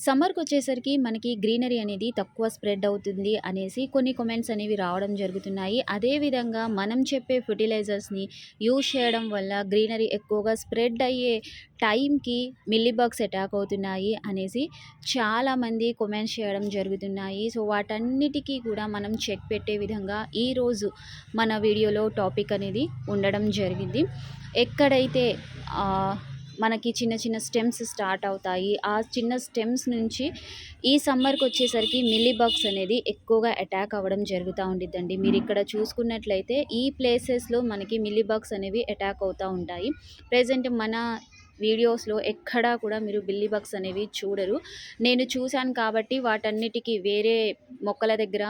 సమ్మర్‌కి వచ్చేసరికి మనకి గ్రీనరీ అనేది తక్కువ స్ప్రెడ్ అవుతుంది అనేసి కొన్ని కమెంట్స్ అనేవి రావడం జరుగుతున్నాయి. అదేవిధంగా మనం చెప్పే ఫెర్టిలైజర్స్‌ని యూజ్ చేయడం వల్ల గ్రీనరీ ఎక్కువగా స్ప్రెడ్ అయ్యే టైంకి మిల్లీబగ్స్ అటాక్ అవుతున్నాయి అనేసి చాలామంది కమెంట్స్ చేయడం జరుగుతున్నాయి. సో, వాటన్నిటికీ కూడా మనం చెక్ పెట్టే విధంగా ఈరోజు మన వీడియోలో టాపిక్ అనేది ఉండడం జరిగింది. ఎక్కడైతే మనకి చిన్న చిన్న స్టెమ్స్ స్టార్ట్ అవుతాయి. ఆ చిన్న స్టెమ్స్ నుంచి ఈ సమ్మర్‌కి వచ్చేసరికి మిల్లీ బగ్స్ అనేది ఎక్కువగా అటాక్ అవ్వడం జరుగుతూ ఉండిద్దండి. ఇక్కడ చూసుకున్నట్లయితే ఈ ప్లేసెస్‌లో మనకి మిల్లీ బగ్స్ అనేవి అటాక్ అవుతూ ఉంటాయి. ప్రజెంట్ మన వీడియోస్‌లో ఎక్కడా కూడా మీరు బిల్లీ బగ్స్ అనేవి చూడరు. నేను చూశాను కాబట్టి వాటన్నిటికీ వేరే మొక్కల దగ్గర,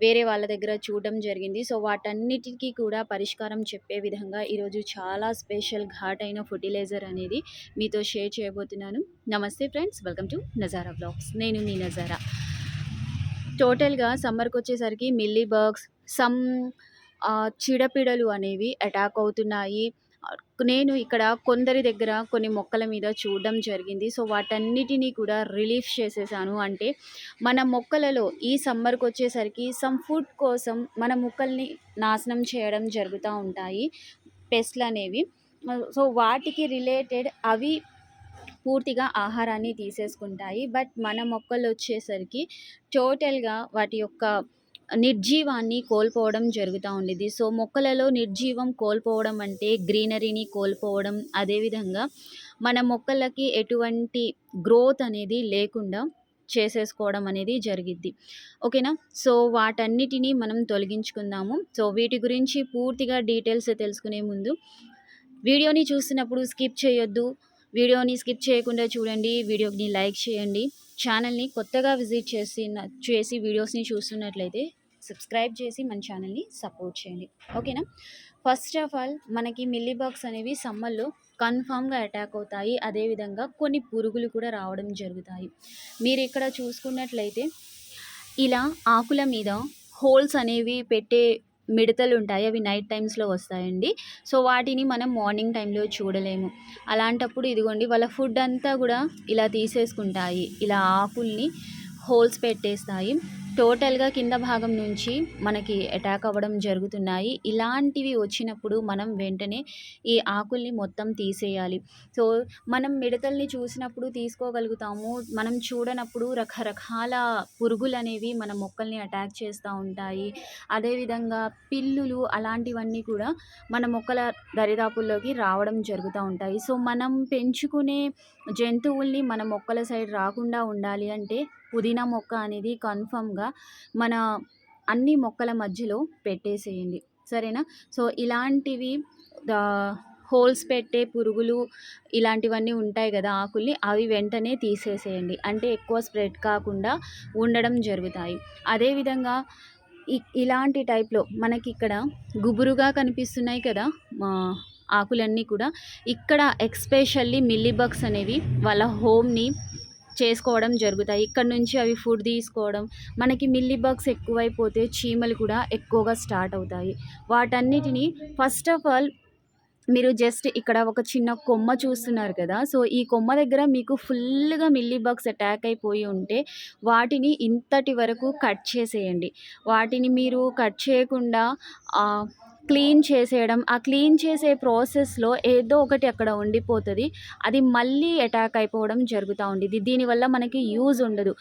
వేరే వాళ్ళ దగ్గర చూడడం జరిగింది. సో, వాటన్నిటికి కూడా పరిష్కారం చెప్పే విధంగా ఈరోజు చాలా స్పెషల్ ఘాటైన ఫర్టిలైజర్ అనేది మీతో షేర్ చేయబోతున్నాను. నమస్తే friends welcome to Nazara vlogs నేను మీ నజారా. టోటల్‌గా సమ్మర్‌కి వచ్చేసరికి మిల్లీ బర్గ్స్ సమ్ చీడపీడలు అనేవి అటాక్ అవుతున్నాయి. నేను ఇక్కడ కొందరి దగ్గర కొన్ని మొక్కల మీద చూడడం జరిగింది. సో, వాటన్నిటిని కూడా రిలీఫ్ చేసేసాను. అంటే మన మొక్కలలో ఈ సమ్మర్‌కి వచ్చేసరికి సమ్ ఫుడ్ కోసం మన మొక్కల్ని నాశనం చేయడం జరుగుతూ ఉంటాయి. పెస్ట్లు అనేవి సో, వాటికి రిలేటెడ్ అవి పూర్తిగా ఆహారాన్ని తీసేసుకుంటాయి. బట్ మన మొక్కలు వచ్చేసరికి టోటల్‌గా వాటి యొక్క నిర్జీవాన్ని కోల్పోవడం జరుగుతూ ఉండేది సో, మొక్కలలో నిర్జీవం కోల్పోవడం అంటే గ్రీనరీని కోల్పోవడం. అదేవిధంగా మన మొక్కలకి ఎటువంటి గ్రోత్ అనేది లేకుండా చేసేసుకోవడం అనేది జరిగిద్ది. ఓకేనా? సో, వాటన్నిటిని మనం తొలగించుకుందాము. సో, వీటి గురించి పూర్తిగా డీటెయిల్స్ తెలుసుకునే ముందు వీడియోని చూసినప్పుడు స్కిప్ చేయొద్దు. వీడియోని స్కిప్ చేయకుండా చూడండి. వీడియోని లైక్ చేయండి. ఛానల్‌ని కొత్తగా విజిట్ చేసి చేసి వీడియోస్‌ని చూస్తున్నట్లయితే సబ్స్క్రైబ్ చేసి మన ఛానల్‌ని సపోర్ట్ చేయండి. ఓకేనా? ఫస్ట్ ఆఫ్ ఆల్ మనకి మిల్లీ బాక్స్ అనేవి సమ్మర్‌లో కన్ఫామ్గా అటాక్ అవుతాయి. అదేవిధంగా కొన్ని పురుగులు కూడా రావడం జరుగుతాయి. మీరు ఇక్కడ చూసుకున్నట్లయితే ఇలా ఆకుల మీద హోల్స్ అనేవి పెట్టే మిడతలు ఉంటాయి అవి నైట్ టైమ్స్‌లో వస్తాయండి. సో, వాటిని మనం మార్నింగ్ టైంలో చూడలేము. అలాంటప్పుడు ఇదిగోండి వాళ్ళ ఫుడ్ అంతా కూడా ఇలా తీసేసుకుంటాయి. ఇలా ఆకుల్ని హోల్స్ పెట్టేస్తాయి. టోటల్‌గా కింద భాగం నుంచి మనకి అటాక్ అవ్వడం జరుగుతున్నాయి. ఇలాంటివి వచ్చినప్పుడు మనం వెంటనే ఈ ఆకుల్ని మొత్తం తీసేయాలి. సో, మనం మిడతల్ని చూసినప్పుడు తీసుకోగలుగుతాము. మనం చూడనప్పుడు రకరకాల పురుగులనేవి మన మొక్కల్ని అటాక్ చేస్తూ ఉంటాయి. అదేవిధంగా పిల్లులు అలాంటివన్నీ కూడా మన మొక్కల దరిదాపుల్లోకి రావడం జరుగుతూ ఉంటాయి. సో, మనం పెంచుకునే జంతువుల్ని మన మొక్కల సైడ్ రాకుండా ఉండాలి అంటే పుదీనా మొక్క అనేది కన్ఫర్మ్‌గా మన అన్ని మొక్కల మధ్యలో పెట్టేసేయండి. సరేనా? సో, ఇలాంటివి హోల్స్ పెట్టే పురుగులు ఇలాంటివన్నీ ఉంటాయి కదా ఆకుల్ని అవి వెంటనే తీసేసేయండి. అంటే ఎక్కువ స్ప్రెడ్ కాకుండా ఉండడం జరుగుతాయి. అదేవిధంగా ఇ ఇలాంటి టైప్‌లో మనకిక్కడ గుబురుగా కనిపిస్తున్నాయి కదా! మా ఆకులన్నీ కూడా ఇక్కడ ఎక్స్‌పెషల్లీ మిల్లీ బగ్స్ అనేవి వాళ్ళ హోమ్‌ని చేసుకోవడం జరుగుతాయి. ఇక్కడ నుంచి అవి ఫుడ్ తీసుకోవడం, మనకి మిల్లీ బగ్స్ ఎక్కువైపోతే చీమలు కూడా ఎక్కువగా స్టార్ట్ అవుతాయి. వాటన్నిటిని ఫస్ట్ ఆఫ్ ఆల్ మీరు జస్ట్ ఇక్కడ ఒక చిన్న కొమ్మ చూస్తున్నారు కదా! సో, ఈ కొమ్మ దగ్గర మీకు ఫుల్‌గా మిల్లీ బగ్స్ అటాక్ అయిపోయి ఉంటే వాటిని ఇంతటి వరకు కట్ చేసేయండి. వాటిని మీరు కట్ చేయకుండా క్లీన్ చేసేయడం. ఆ క్లీన్ చేసే ప్రాసెస్‌లో ఏదో ఒకటి అక్కడ ఉండిపోతుంది అది మళ్ళీ అటాక్ అయిపోవడం జరుగుతూ ఉండేది దీనివల్ల మనకి యూజ్ ఉండదు.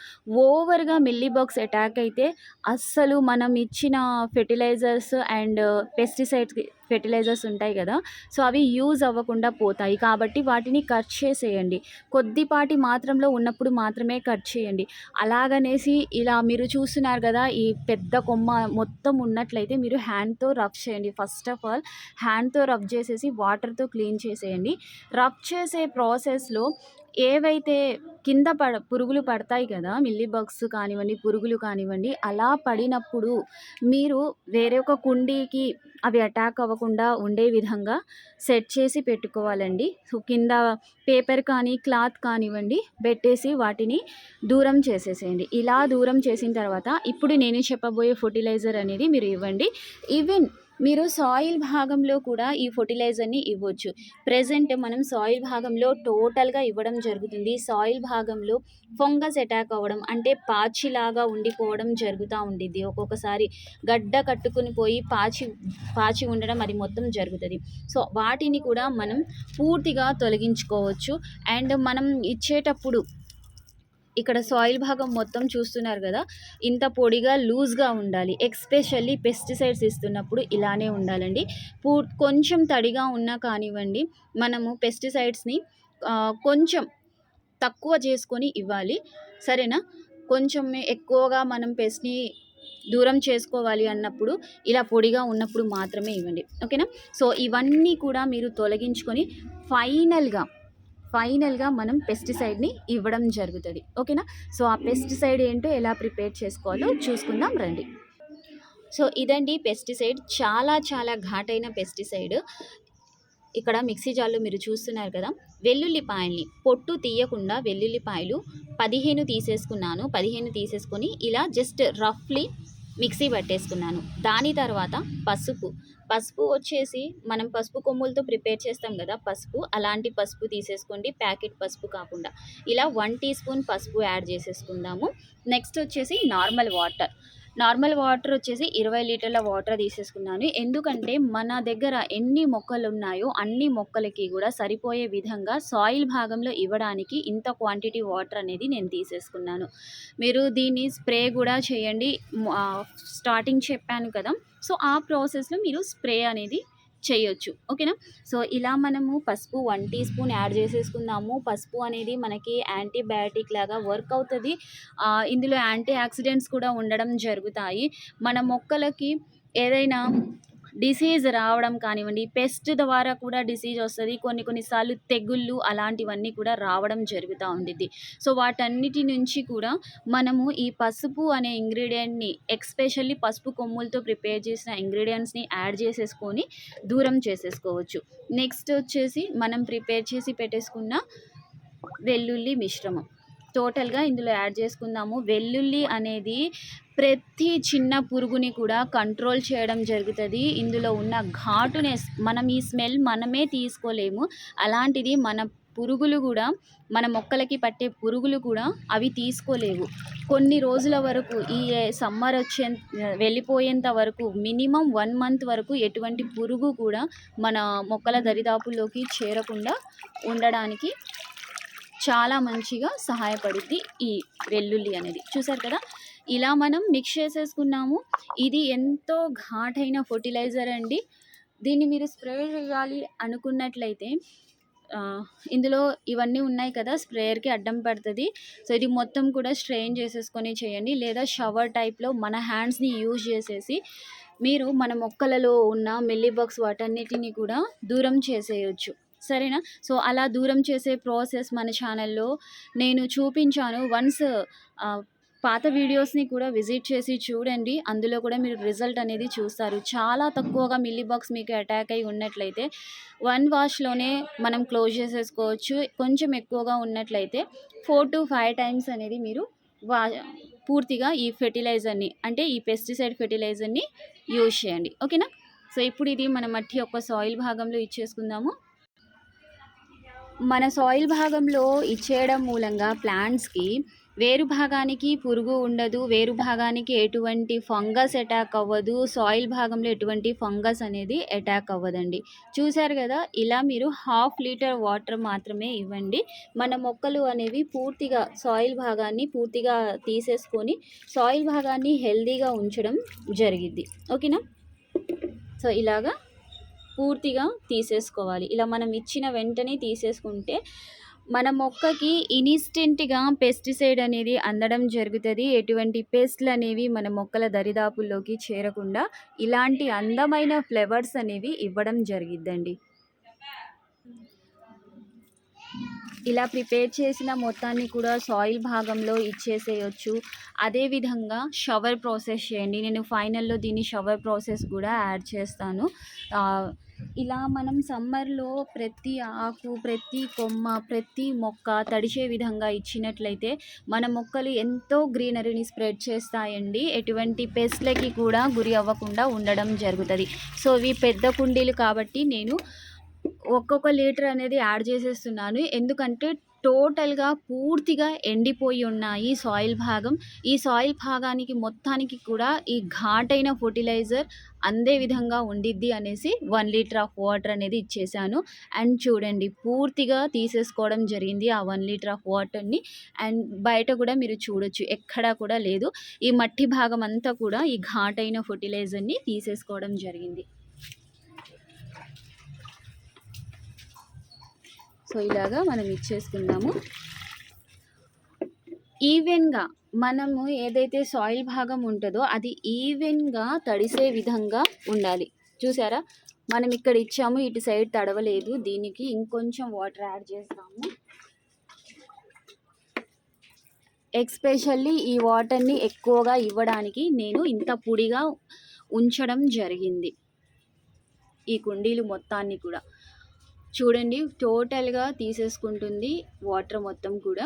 ఓవర్‌గా మిల్లీబాక్స్ అటాక్ అయితే అస్సలు మనం ఇచ్చిన ఫెర్టిలైజర్స్ అండ్ పెస్టిసైడ్స్ ఫెర్టిలైజర్స్ ఉంటాయి కదా సో, అవి యూజ్ అవ్వకుండా పోతాయి. కాబట్టి వాటిని కట్ చేసేయండి. కొద్దిపాటి మాత్రంలో ఉన్నప్పుడు మాత్రమే కట్ చేయండి. అలాగనేసి ఇలా మీరు చూస్తున్నారు కదా ఈ పెద్ద కొమ్మ మొత్తం ఉన్నట్లయితే మీరు హ్యాండ్‌తో రబ్ చేయండి. ఫస్ట్ ఆఫ్ ఆల్ హ్యాండ్‌తో రబ్ చేసేసి వాటర్‌తో క్లీన్ చేసేయండి. రబ్ చేసే ప్రాసెస్‌లో ఏవైతే కింద పడ పురుగులు పడతాయి కదా! మిల్లీ బగ్స్ కానివ్వండి, పురుగులు కానివ్వండి, అలా పడినప్పుడు మీరు వేరే ఒక కుండీకి అవి అటాక్ అవ్వకుండా ఉండే విధంగా సెట్ చేసి పెట్టుకోవాలండి. సో, కింద పేపర్ కానీ, క్లాత్ కానివ్వండి పెట్టేసి వాటిని దూరం చేసేసేయండి. ఇలా దూరం చేసిన తర్వాత ఇప్పుడు నేను చెప్పబోయే ఫర్టిలైజర్ అనేది మీరు ఇవ్వండి. ఈవెన్ మీరు సాయిల్ భాగంలో కూడా ఈ ఫర్టిలైజర్‌ని ఇవ్వచ్చు. ప్రజెంట్ మనం సాయిల్ భాగంలో టోటల్‌గా ఇవ్వడం జరుగుతుంది. సాయిల్ భాగంలో ఫంగస్ అటాక్ అవ్వడం అంటే పాచిలాగా ఉండిపోవడం జరుగుతూ ఉండిద్ది. ఒక్కొక్కసారి గడ్డ కట్టుకొని పోయి పాచి పాచి ఉండడం అది మొత్తం జరుగుతుంది సో, వాటిని కూడా మనం పూర్తిగా తొలగించుకోవచ్చు. అండ్ మనం ఇచ్చేటప్పుడు ఇక్కడ సాయిల్ భాగం మొత్తం చూస్తున్నారు కదా ఇంత పొడిగా లూజ్‌గా ఉండాలి. ఎక్స్పెషల్లీ పెస్టిసైడ్స్ ఇస్తున్నప్పుడు ఇలానే ఉండాలండి. పూ కొంచెం తడిగా ఉన్నా కానివ్వండి, మనము పెస్టిసైడ్స్‌ని కొంచెం తక్కువ చేసుకొని ఇవ్వాలి. సరేనా? కొంచెం ఎక్కువగా మనం పెస్ట్‌ని దూరం చేసుకోవాలి అన్నప్పుడు ఇలా పొడిగా ఉన్నప్పుడు మాత్రమే ఇవ్వండి. ఓకేనా? సో, ఇవన్నీ కూడా మీరు తొలగించుకొని ఫైనల్‌గా, ఫైనల్‌గా మనం పెస్టిసైడ్‌ని ఇవ్వడం జరుగుతుంది ఓకేనా? సో, ఆ పెస్టిసైడ్ ఏంటో ఎలా ప్రిపేర్ చేసుకోవాలో చూసుకుందాం రండి. సో, ఇదండి పెస్టిసైడ్. చాలా చాలా ఘాటైన పెస్టిసైడ్. ఇక్కడ మిక్సీ జార్‌లో మీరు చూస్తున్నారు కదా! వెల్లుల్లిపాయల్ని పొట్టు తీయకుండా వెల్లుల్లిపాయలు 15 తీసేసుకున్నాను. 15 తీసేసుకొని ఇలా జస్ట్ రఫ్‌లీ మిక్సీ పట్టేసుకున్నాను. దాని తర్వాత పసుపు. పసుపు వచ్చేసి మనం పసుపు కొమ్ములతో ప్రిపేర్ చేస్తాం కదా పసుపు అలాంటి పసుపు తీసేసుకోండి. ప్యాకెట్ పసుపు కాకుండా. ఇలా వన్ టీ స్పూన్ పసుపు యాడ్ చేసేసుకుందాము. నెక్స్ట్ వచ్చేసి నార్మల్ వాటర్. నార్మల్ వాటర్ వచ్చేసి 20 లీటర్ల వాటర్ తీసేసుకున్నాను. ఎందుకంటే మన దగ్గర ఎన్ని మొక్కలు ఉన్నాయో అన్ని మొక్కలకి కూడా సరిపోయే విధంగా సాయిల్ భాగంలో ఇవ్వడానికి ఇంత క్వాంటిటీ వాటర్ అనేది నేను తీసేసుకున్నాను. మీరు దీన్ని స్ప్రే కూడా చేయండి. స్టార్టింగ్ చెప్పాను కదా! సో, ఆ ప్రాసెస్‌లో మీరు స్ప్రే అనేది చేయొచ్చు. ఓకేనా? సో, ఇలా మనము పసుపు వన్ టీ స్పూన్ యాడ్ చేసేసుకుందాము. పసుపు అనేది మనకి యాంటీబయాటిక్ లాగా వర్క్ అవుతుంది ఇందులో యాంటీ ఆక్సిడెంట్స్ కూడా ఉండడం జరుగుతాయి. మన మొక్కలకి ఏదైనా డిసీజ్ రావడం కానివ్వండి, పెస్ట్ ద్వారా కూడా డిసీజ్ వస్తుంది కొన్ని కొన్ని సార్లు తెగుళ్ళు అలాంటివన్నీ కూడా రావడం జరుగుతూ ఉండిద్ది. సో, వాటన్నిటి నుంచి కూడా మనము ఈ పసుపు అనే ఇంగ్రీడియంట్ని ఎక్స్పెషల్లీ పసుపు కొమ్ములతో ప్రిపేర్ చేసిన ఇంగ్రీడియంట్స్ని యాడ్ చేసేసుకొని దూరం చేసేసుకోవచ్చు. నెక్స్ట్ వచ్చేసి మనం ప్రిపేర్ చేసి పెట్టేసుకున్న వెల్లుల్లి మిశ్రమం. టోటల్‌గా ఇందులో యాడ్ చేసుకుందాము. వెల్లుల్లి అనేది ప్రతి చిన్న పురుగుని కూడా కంట్రోల్ చేయడం జరుగుతుంది ఇందులో ఉన్న ఘాటునెస్ మనం ఈ స్మెల్ మనమే తీసుకోలేము. అలాంటిది మన పురుగులు కూడా మన మొక్కలకి పట్టే పురుగులు కూడా అవి తీసుకోలేవు. కొన్ని రోజుల వరకు ఈ సమ్మర్ వచ్చే వెళ్ళిపోయేంత వరకు మినిమం వన్ మంత్ వరకు ఎటువంటి పురుగు కూడా మన మొక్కల దరిదాపుల్లోకి చేరకుండా ఉండడానికి చాలా మంచిగా సహాయపడుద్ది ఈ వెల్లుల్లి అనేది. చూసారు కదా! ఇలా మనం మిక్స్ చేసేసుకున్నాము. ఇది ఎంతో ఘాటైన ఫర్టిలైజర్ అండి. దీన్ని మీరు స్ప్రే చేయాలి అనుకున్నట్లయితే ఇందులో ఇవన్నీ ఉన్నాయి కదా! స్ప్రేయర్‌కి అడ్డం పడుతుంది సో, ఇది మొత్తం కూడా స్ట్రెయిన్ చేసేసుకొని చేయండి. లేదా షవర్ టైప్‌లో మన హ్యాండ్స్‌ని యూజ్ చేసేసి మీరు మన మొక్కలలో ఉన్న మిల్లీ వాటన్నిటిని కూడా దూరం చేసేయొచ్చు. సరేనా? సో, అలా దూరం చేసే ప్రాసెస్ మన ఛానల్‌లో నేను చూపించాను. వన్స్ పాత వీడియోస్‌ని కూడా విజిట్ చేసి చూడండి. అందులో కూడా మీరు రిజల్ట్ అనేది చూస్తారు. చాలా తక్కువగా మిల్లీ బాక్స్ మీకు అటాక్ అయ్యి ఉన్నట్లయితే వన్ వాష్‌లోనే మనం క్లోజ్ చేసేసుకోవచ్చు. కొంచెం ఎక్కువగా ఉన్నట్లయితే 4-5 టైమ్స్ అనేది మీరు వా పూర్తిగా ఈ ఫెర్టిలైజర్‌ని అంటే ఈ పెస్టిసైడ్ ఫెర్టిలైజర్‌ని యూజ్ చేయండి. ఓకేనా? సో, ఇప్పుడు ఇది మన మట్టి యొక్క సాయిల్ భాగంలో ఇచ్చేసుకుందాము. మన సాయిల్ భాగంలో ఇచ్చేయడం మూలంగా ప్లాంట్స్‌కి వేరు భాగానికి పురుగు ఉండదు. వేరు భాగానికి ఎటువంటి ఫంగస్ అటాక్ అవ్వదు. సాయిల్ భాగంలో ఎటువంటి ఫంగస్ అనేది అటాక్ అవ్వదండి. చూసారు కదా ఇలా మీరు హాఫ్ లీటర్ వాటర్ మాత్రమే ఇవ్వండి. మన మొక్కలు అనేవి పూర్తిగా సాయిల్ భాగాన్ని పూర్తిగా తీసేసుకొని సాయిల్ భాగాన్ని హెల్తీగా ఉంచడం జరిగిద్ది. ఓకేనా? సో, ఇలాగా పూర్తిగా తీసేసుకోవాలి. ఇలా మనం ఇచ్చిన వెంటనే తీసేసుకుంటే మన మొక్కకి ఇన్‌స్టెంట్‌గా పెస్టిసైడ్ అనేది అందడం జరుగుతుంది ఎటువంటి పెస్ట్‌లనేవి మన మొక్కల దరిదాపుల్లోకి చేరకుండా ఇలాంటి అందమైన ఫ్లవర్స్ అనేవి ఇవ్వడం జరిగిద్దండి. ఇలా ప్రిపేర్ చేసిన మొత్తాన్ని కూడా సాయిల్ భాగంలో ఇచ్చేసేయచ్చు అదే విధంగా షవర్ ప్రాసెస్ చేయండి. నేను ఫైనల్‌లో దీన్ని షవర్ ప్రాసెస్ కూడా యాడ్ చేస్తాను. ఇలా మనం సమ్మర్‌లో ప్రతి ఆకు, ప్రతి కొమ్మ, ప్రతి మొక్క తడిసే విధంగా ఇచ్చినట్లయితే మన మొక్కలు ఎంతో గ్రీనరీని స్ప్రెడ్ చేస్తాయండి. ఎటువంటి పెస్ట్‌లకి కూడా గురి అవ్వకుండా ఉండడం జరుగుతుంది సో, ఇవి పెద్ద కుండీలు కాబట్టి నేను ఒక్కొక్క లీటర్ అనేది యాడ్ చేసేస్తున్నాను. ఎందుకంటే టోటల్‌గా పూర్తిగా ఎండిపోయి ఉన్నాయి సాయిల్ భాగం. ఈ సాయిల్ భాగానికి మొత్తానికి కూడా ఈ ఘాటైన ఫెర్టిలైజర్ అందే విధంగా ఉండిద్ది అనేసి వన్ లీటర్ ఆఫ్ వాటర్ అనేది ఇచ్చేసాను. అండ్ చూడండి పూర్తిగా తీసేసుకోవడం జరిగింది ఆ వన్ లీటర్ ఆఫ్ వాటర్‌ని. అండ్ బయట కూడా మీరు చూడొచ్చు ఎక్కడా కూడా లేదు. ఈ మట్టి భాగం అంతా కూడా ఈ ఘాటైన ఫెర్టిలైజర్‌ని తీసేసుకోవడం జరిగింది. సో, ఇలాగా మనం ఇచ్చేసుకుందాము. ఈవెన్‌గా మనము ఏదైతే సాయిల్ భాగం ఉంటుందో అది ఈవెన్‌గా తడిసే విధంగా ఉండాలి. చూసారా? మనం ఇక్కడ ఇచ్చాము. ఇటు సైడ్ తడవలేదు. దీనికి ఇంకొంచెం వాటర్ యాడ్ చేస్తాము. ఎక్స్పెషల్లీ ఈ వాటర్‌ని ఎక్కువగా ఇవ్వడానికి నేను ఇంత పొడిగా ఉంచడం జరిగింది. ఈ కుండీలు మొత్తాన్ని కూడా. చూడండి టోటల్‌గా తీసేసుకుంటుంది వాటర్ మొత్తం కూడా.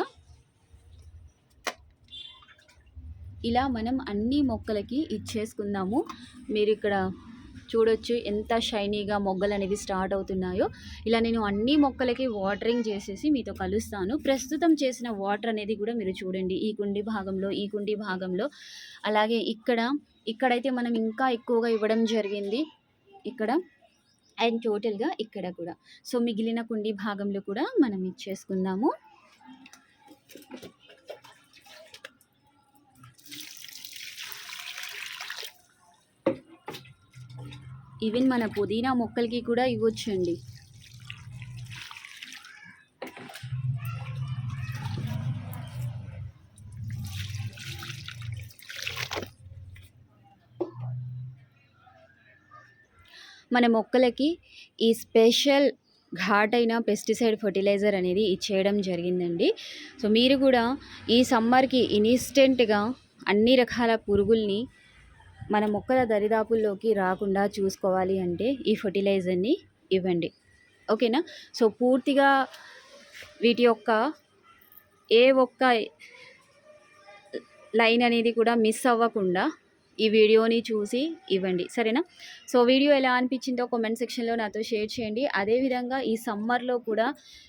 ఇలా మనం అన్ని మొక్కలకి ఇచ్చేసుకుందాము. మీరు ఇక్కడ చూడొచ్చు ఎంత షైనీగా మొగ్గలు అనేవి స్టార్ట్ అవుతున్నాయో. ఇలా నేను అన్ని మొక్కలకి వాటరింగ్ చేసేసి మీతో కలుస్తాను. ప్రస్తుతం చేసిన వాటర్ అనేది కూడా మీరు చూడండి. ఈ కుండీ భాగంలో, ఈ కుండీ భాగంలో అలాగే ఇక్కడ, ఇక్కడైతే మనం ఇంకా ఎక్కువగా ఇవ్వడం జరిగింది. ఇక్కడ అండ్ టోటల్‌గా ఇక్కడ కూడా. సో, మిగిలిన కుండీ భాగంలో కూడా మనం ఇచ్చేసుకుందాము. ఈవెన్ మన పుదీనా మొక్కలకి కూడా ఇవ్వొచ్చండి. మన మొక్కలకి ఈ స్పెషల్ ఘాటైన పెస్టిసైడ్ ఫర్టిలైజర్ అనేది ఇచ్చేయడం జరిగిందండి. సో, మీరు కూడా ఈ సమ్మర్‌కి ఇన్‌స్టెంట్‌గా అన్ని రకాల పురుగుల్ని మన మొక్కల దరిదాపుల్లోకి రాకుండా చూసుకోవాలి అంటే ఈ ఫర్టిలైజర్ని ఇవ్వండి. ఓకేనా? సో, పూర్తిగా వీటి యొక్క ఏ ఒక్క లైన్ అనేది కూడా మిస్ అవ్వకుండా ఈ వీడియోని చూసి ఇవ్వండి. సరేనా? సో, వీడియో ఎలా అనిపించిందో కామెంట్ సెక్షన్‌లో నాతో షేర్ చేయండి. అదేవిధంగా ఈ సమ్మర్‌లో కూడా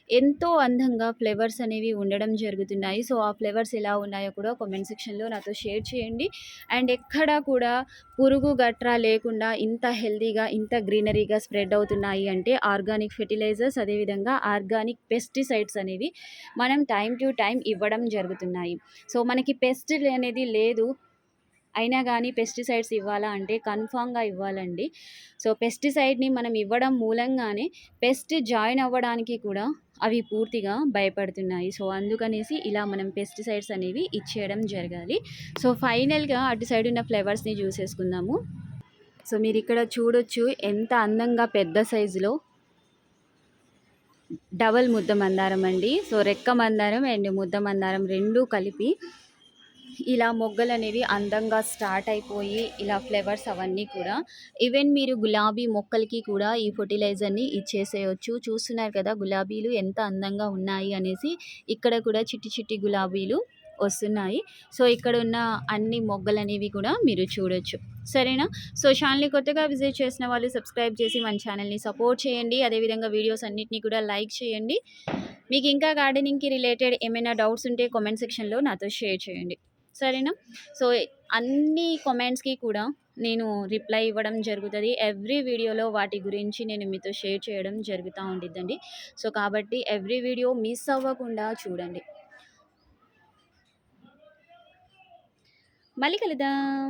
ఎంతో అందంగా ఫ్లేవర్స్ అనేవి ఉండడం జరుగుతున్నాయి. సో, ఆ ఫ్లేవర్స్ ఎలా ఉన్నాయో కూడా కామెంట్ సెక్షన్‌లో నాతో షేర్ చేయండి. అండ్ ఎక్కడా కూడా పురుగు గట్రా లేకుండా ఇంత హెల్తీగా, ఇంత గ్రీనరీగా స్ప్రెడ్ అవుతున్నాయి అంటే ఆర్గానిక్ ఫెర్టిలైజర్స్ అదేవిధంగా ఆర్గానిక్ పెస్టిసైడ్స్ అనేవి మనం టైం టు టైం ఇవ్వడం జరుగుతున్నాయి. సో, మనకి పెస్ట్ అనేది లేదు. అయినా కానీ పెస్టిసైడ్స్ ఇవ్వాలా అంటే కన్ఫామ్గా ఇవ్వాలండి. సో, పెస్టిసైడ్‌ని మనం ఇవ్వడం మూలంగానే పెస్ట్ జాయిన్ అవ్వడానికి కూడా అవి పూర్తిగా భయపడుతున్నాయి. సో, అందుకనేసి ఇలా మనం పెస్టిసైడ్స్ అనేవి ఇచ్చేయడం జరగాలి. సో, ఫైనల్‌గా అటు సైడ్ ఉన్న ఫ్లేవర్స్ని చూసేసుకుందాము. సో, మీరు ఇక్కడ చూడొచ్చు ఎంత అందంగా పెద్ద సైజులో డబల్ ముద్ద మందారం అండి. సో, రెక్క మందారం అండ్ ముద్ద మందారం రెండూ కలిపి ఇలా మొగ్గలు అనేవి అందంగా స్టార్ట్ అయిపోయి ఇలా ఫ్లవర్స్ అవన్నీ కూడా ఈవెన్ మీరు గులాబీ మొక్కలకి కూడా ఈ ఫెర్టిలైజర్‌ని ఇచ్చేసేయచ్చు చూస్తున్నారు కదా గులాబీలు ఎంత అందంగా ఉన్నాయి అనేసి. ఇక్కడ కూడా చిట్టి చిట్టి గులాబీలు వస్తున్నాయి. సో, ఇక్కడ ఉన్న అన్ని మొగ్గలు అనేవి కూడా మీరు చూడొచ్చు. సరేనా? సో, ఛానల్ని కొత్తగా విజిట్ చేసిన వాళ్ళు సబ్స్క్రైబ్ చేసి మన ఛానల్ని సపోర్ట్ చేయండి. అదేవిధంగా వీడియోస్ అన్నిటిని కూడా లైక్ చేయండి. మీకు ఇంకా గార్డెనింగ్‌కి రిలేటెడ్ ఏమైనా డౌట్స్ ఉంటే కామెంట్ సెక్షన్‌లో నాతో షేర్ చేయండి. సరేనా? సో, అన్ని కామెంట్స్‌కి కూడా నేను రిప్లై ఇవ్వడం జరుగుతుంది ఎవ్రీ వీడియోలో వాటి గురించి నేను మీతో షేర్ చేయడం జరుగుతూ ఉండిద్దండి. సో, కాబట్టి ఎవ్రీ వీడియో మిస్ అవ్వకుండా చూడండి. మళ్ళీ కలుద్దాం.